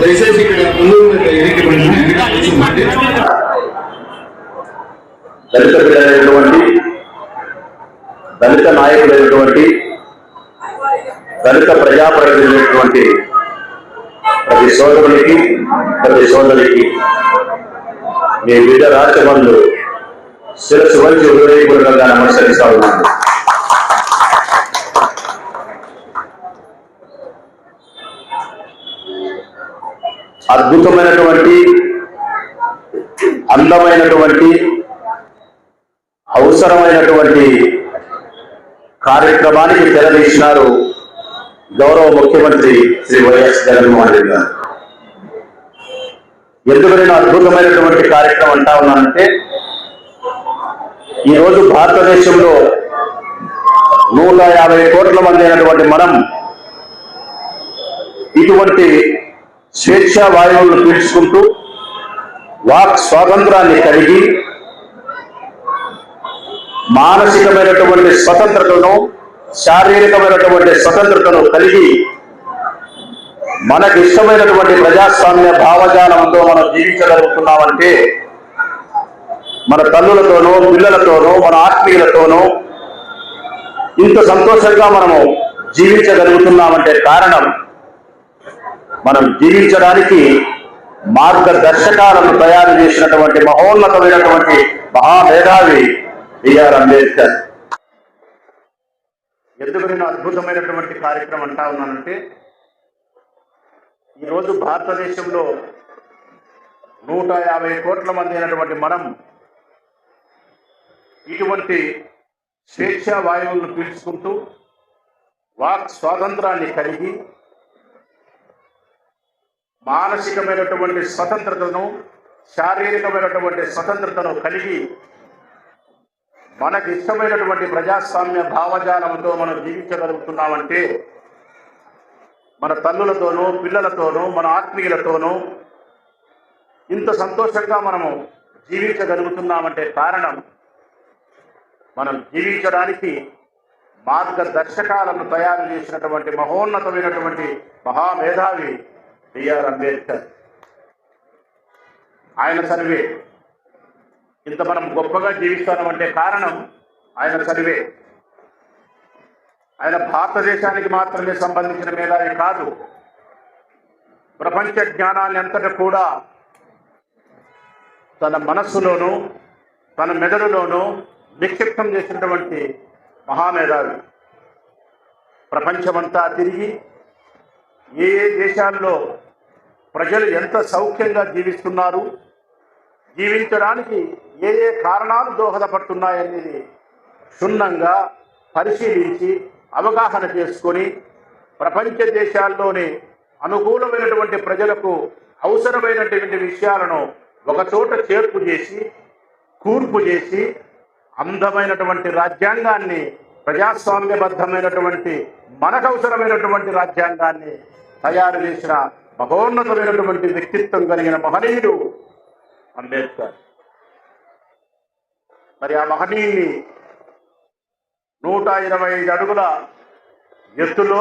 దయచేసి ఇక్కడ ముందు దళిత బిడ్డైనటువంటి దళిత నాయకుడైనటువంటి దళిత ప్రజాప్రతినిధులైనటువంటి ప్రతి సోదరునికి ప్రతి సోదరికి మీ బిడ్డ రాష్ట్రబంధు శిరస్సు వంచి హృదయపూర్వకంగా నమస్కరిస్తా ఉన్నాను. అద్భుతమైనటువంటి అందమైనటువంటి అవసరమైనటువంటి కార్యక్రమానికి తెరదీసినారు గౌరవ ముఖ్యమంత్రి శ్రీ వైఎస్ జగన్మోహన్ రెడ్డి గారు. ఎందుకు నేను అద్భుతమైనటువంటి కార్యక్రమం అంటా ఉన్నానంటే ఈరోజు భారతదేశంలో నూట యాభై కోట్ల మంది అయినటువంటి మనం ఇటువంటి స్వేచ్ఛా వాయువులను పీల్చుకుంటూ వాక్ స్వాతంత్రాన్ని కలిగి మానసికమైనటువంటి స్వతంత్రతను శారీరకమైనటువంటి స్వతంత్రతను కలిగి మనకు ఇష్టమైనటువంటి ప్రజాస్వామ్య భావజాలంతో మనం జీవించగలుగుతున్నామంటే మన తల్లులతోనూ పిల్లలతోనూ మన ఆత్మీయులతోనూ ఇంత సంతోషంగా మనము జీవించగలుగుతున్నామంటే కారణం మనం జీవించడానికి మార్గదర్శకాలను తయారు చేసినటువంటి మహోన్నతమైనటువంటి మహామేధావి బిఆర్ అంబేద్కర్. ఎందుకు నేను అద్భుతమైనటువంటి కార్యక్రమం అంటా ఉన్నానంటే ఈరోజు భారతదేశంలో నూట యాభై కోట్ల మంది అయినటువంటి మనం ఇటువంటి స్వేచ్ఛా వాయువులను పీల్చుకుంటూ వాక్ స్వాతంత్రాన్ని కలిగి మానసికమైనటువంటి స్వతంత్రతను శారీరకమైనటువంటి స్వతంత్రతను కలిగి మనకు ఇష్టమైనటువంటి ప్రజాస్వామ్య భావజాలంతో మనం జీవించగలుగుతున్నామంటే మన తల్లులతోనూ పిల్లలతోనూ మన ఆత్మీయులతోనూ ఇంత సంతోషంగా మనము జీవించగలుగుతున్నామంటే కారణం మనం జీవించడానికి మార్గదర్శకాలను తయారు చేసినటువంటి మహోన్నతమైనటువంటి మహామేధావి బిఆర్ అంబేద్కర్. ఆయన సర్వే. ఇంత మనం గొప్పగా జీవిస్తామంటే కారణం ఆయన సర్వే. ఆయన భారతదేశానికి మాత్రమే సంబంధించిన మేధావి కాదు. ప్రపంచ జ్ఞానాన్ని అంతటా కూడా తన మనస్సులోనూ తన మెదడులోనూ నిక్షిప్తం చేసినటువంటి మహామేధావి. ప్రపంచమంతా తిరిగి ఏ ఏ దేశాల్లో ప్రజలు ఎంత సౌఖ్యంగా జీవిస్తున్నారు జీవించడానికి ఏ ఏ కారణాలు దోహదపడుతున్నాయనేది క్షుణ్ణంగా పరిశీలించి అవగాహన చేసుకొని ప్రపంచ దేశాల్లోని అనుకూలమైనటువంటి ప్రజలకు అవసరమైనటువంటి విషయాలను ఒకచోట చేర్పు చేసి కూర్పు చేసి అందమైనటువంటి రాజ్యాంగాన్ని ప్రజాస్వామ్యబద్ధమైనటువంటి మనకు అవసరమైనటువంటి రాజ్యాంగాన్ని తయారు చేసిన మహోన్నతమైనటువంటి వ్యక్తిత్వం కలిగిన మహనీయుడు అంబేద్కర్. మరి ఆ మహనీయుని నూట ఇరవై ఐదు అడుగుల ఎత్తులో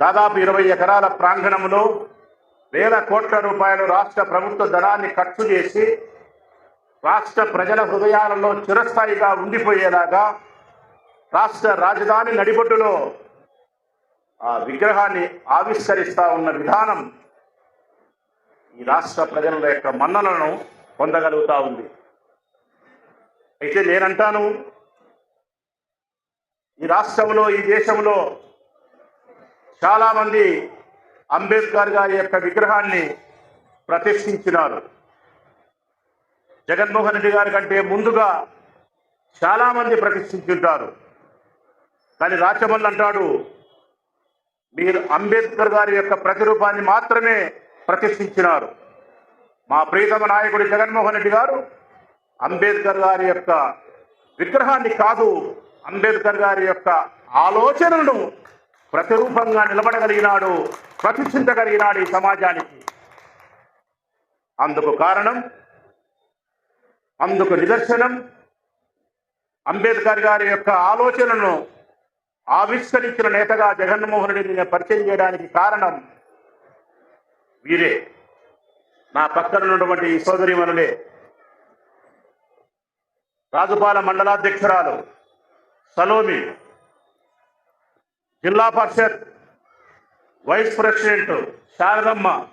దాదాపు ఇరవై ఎకరాల ప్రాంగణంలో వేల కోట్ల రూపాయలు రాష్ట్ర ప్రభుత్వ ధనాన్ని ఖర్చు చేసి రాష్ట్ర ప్రజల హృదయాలలో చిరస్థాయిగా ఉండిపోయేలాగా రాష్ట్ర రాజధాని నడిబొట్టులో ఆ విగ్రహాన్ని ఆవిష్కరిస్తా ఉన్న విధానం ఈ రాష్ట్ర ప్రజల యొక్క మన్ననలను పొందగలుగుతా ఉంది. అయితే నేనంటాను ఈ రాష్ట్రంలో ఈ దేశంలో చాలామంది అంబేద్కర్ గారి యొక్క విగ్రహాన్ని ప్రతిష్ఠించినారు. జగన్మోహన్ రెడ్డి గారి కంటే ముందుగా చాలామంది ప్రతిష్ఠించుంటారు. కానీ రాచమల్లు అంటాడు. మీరు అంబేద్కర్ గారి యొక్క ప్రతిరూపాన్ని మాత్రమే ప్రతిష్ఠించినారు. మా ప్రీతమ నాయకుడు జగన్మోహన్ రెడ్డి గారు అంబేద్కర్ గారి యొక్క విగ్రహాన్ని కాదు అంబేద్కర్ గారి యొక్క ఆలోచనను ప్రతిరూపంగా నిలబడగలిగినాడు ప్రతిష్ఠించగలిగినాడు ఈ సమాజానికి. అందుకు కారణం అందుకు నిదర్శనం అంబేద్కర్ గారి యొక్క ఆలోచనను ఆవిష్కరించిన నేతగా జగన్మోహన్ రెడ్డిని పరిచయం చేయడానికి కారణం వీరే. నా పక్కన ఉన్నటువంటి ఈ సోదరిమనులే Rajupala మండలాధ్యక్షురాలు Salomi. Zilla parishad vice president Sharadamma.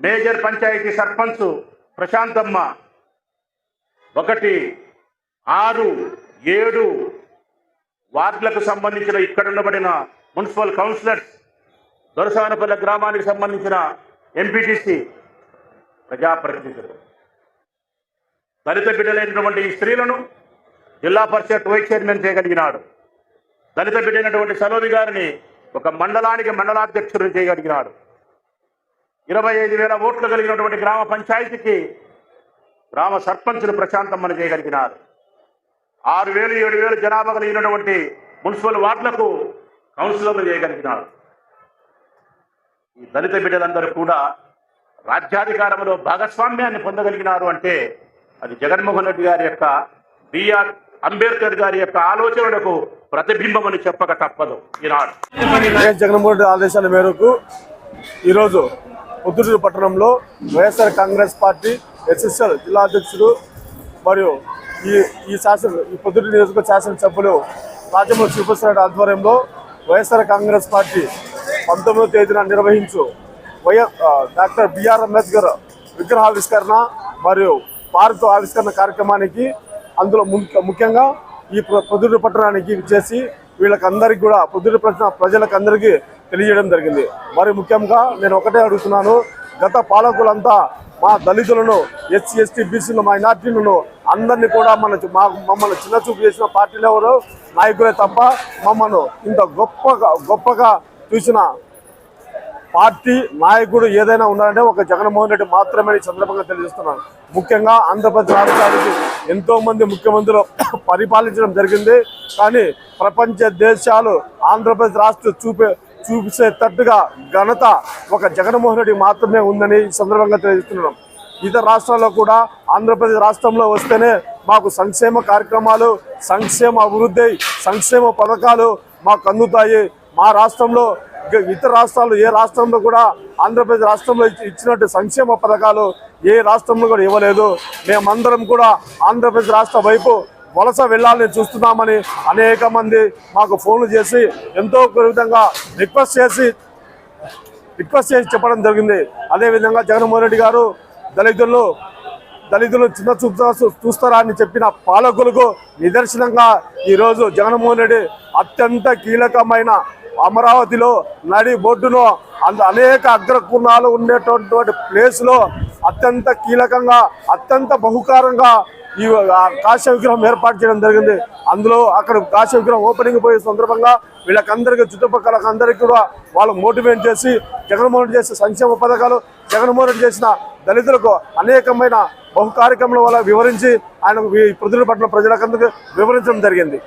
Major panchayat sarpanch Prashantamma. ఒకటి ఆరు ఏడు వార్డులకు సంబంధించిన ఇక్కడ ఉండబడిన మున్సిపల్ కౌన్సిలర్స్ దొరసానపల్లి గ్రామానికి సంబంధించిన ఎంపీటీసీ ప్రజాప్రతినిధులు. దళిత బిడ్డలైనటువంటి ఈ స్త్రీలను జిల్లా పరిషత్ వైస్ చైర్మన్ చేయగలిగినాడు. దళిత బిడ్డైనటువంటి సలోమి గారిని ఒక మండలానికి మండలాధ్యక్షుడు చేయగలిగినాడు. ఇరవై ఐదు వేల ఓట్లు కలిగినటువంటి గ్రామ పంచాయతీకి గ్రామ సర్పంచులు ప్రశాంతమ్మను చేయగలిగినారు. ఆరు వేలు ఏడు వేలు జనాభా కలిగినటువంటి మున్సిపల్ వార్డులకు కౌన్సిలర్లు చేయగలిగినారు. ఈ దళిత బిడ్డలందరూ కూడా రాజ్యాధికారంలో భాగస్వామ్యాన్ని పొందగలిగినారు అంటే అది జగన్మోహన్ రెడ్డి గారి యొక్క బిఆర్ అంబేద్కర్ గారి యొక్క ఆలోచనలకు ప్రతిబింబమని చెప్పక తప్పదు ఈనాడు. జగన్మోహన్ రెడ్డి ఆదేశాల మేరకు ఈరోజు పొద్దుటూరు పట్టణంలో వైఎస్ఆర్ కాంగ్రెస్ పార్టీ ఎస్ఎస్ఎల్ జిల్లా అధ్యక్షుడు మరియు ఈ ఈ శాసన ఈ పొద్దుటి నియోజకవర్గ శాసనసభ్యులు రాజమూరి శ్రీప్రసాద్ ఆధ్వర్యంలో వైఎస్ఆర్ కాంగ్రెస్ పార్టీ పంతొమ్మిదో తేదీన నిర్వహించు వైఎస్ డాక్టర్ బిఆర్ అంబేద్కర్ విగ్రహావిష్కరణ మరియు పార్కు ఆవిష్కరణ కార్యక్రమానికి అందులో ముఖ్య- ముఖ్యంగా ఈ పొద్దుటి పట్టణానికి చేసి వీళ్ళకందరికీ కూడా పొద్దుటి పట్టణ ప్రజలకు అందరికీ తెలియజేయడం జరిగింది. మరి ముఖ్యంగా నేను ఒకటే అడుగుతున్నాను గత పాలకులంతా మా దళితులను ఎస్సీ ఎస్టీ బీసీలు మైనార్టీలను అందరినీ కూడా మన మా మమ్మల్ని చిన్న చూపు చేసిన పార్టీలు ఎవరు? నాయకులే తప్ప మమ్మల్ని ఇంత గొప్పగా గొప్పగా చూసిన పార్టీ నాయకుడు ఏదైనా ఉన్నారంటే ఒక జగన్మోహన్ రెడ్డి మాత్రమే సందర్భంగా తెలియజేస్తున్నాను. ముఖ్యంగా ఆంధ్రప్రదేశ్ రాష్ట్రానికి ఎంతో మంది ముఖ్యమంత్రులు పరిపాలించడం జరిగింది. కానీ ప్రపంచ దేశాలు ఆంధ్రప్రదేశ్ రాష్ట్రం చూపే చూపించేటట్టుగా ఘనత ఒక జగన్మోహన్ రెడ్డి మాత్రమే ఉందని ఈ సందర్భంగా తెలియజేస్తున్నాం. ఇతర రాష్ట్రాల్లో కూడా ఆంధ్రప్రదేశ్ రాష్ట్రంలో వస్తేనే మాకు సంక్షేమ కార్యక్రమాలు సంక్షేమ అభివృద్ధి సంక్షేమ పథకాలు మాకు అందుతాయి. మా రాష్ట్రంలో ఇతర రాష్ట్రాలు ఏ రాష్ట్రంలో కూడా ఆంధ్రప్రదేశ్ రాష్ట్రంలో ఇచ్చినట్టు సంక్షేమ పథకాలు ఏ రాష్ట్రంలో కూడా ఇవ్వలేదు. మేమందరం కూడా ఆంధ్రప్రదేశ్ రాష్ట్ర వైపు వలస వెళ్ళాలని చూస్తున్నామని అనేక మంది మాకు ఫోన్లు చేసి ఎంతో విధంగా రిక్వెస్ట్ చేసి రిక్వెస్ట్ చేసి చెప్పడం జరిగింది. అదేవిధంగా జగన్మోహన్ రెడ్డి గారు దళితులు దళితులు చిన్న చూపు చూస్తారా అని చెప్పిన పాలకులకు నిదర్శనంగా ఈరోజు జగన్మోహన్ రెడ్డి అత్యంత కీలకమైన అమరావతిలో నడి బొడ్డును అంత అనేక అగ్రకుణాలు ఉండేటటువంటి ప్లేస్లో అత్యంత కీలకంగా అత్యంత బహుకారంగా ఈ కాశ్య విగ్రహం ఏర్పాటు చేయడం జరిగింది. అందులో అక్కడ కాశ్య విగ్రహం ఓపెనింగ్ పోయే సందర్భంగా వీళ్ళకందరికీ చుట్టుపక్కల అందరికీ కూడా వాళ్ళు మోటివేట్ చేసి జగన్మోహన్ రెడ్డి చేసిన సంక్షేమ పథకాలు జగన్మోహన్ రెడ్డి చేసిన దళితులకు అనేకమైన బహు కార్యక్రమాల వల్ల వివరించి ఆయన ప్రజల పట్ల ప్రజలకందరికీ వివరించడం జరిగింది.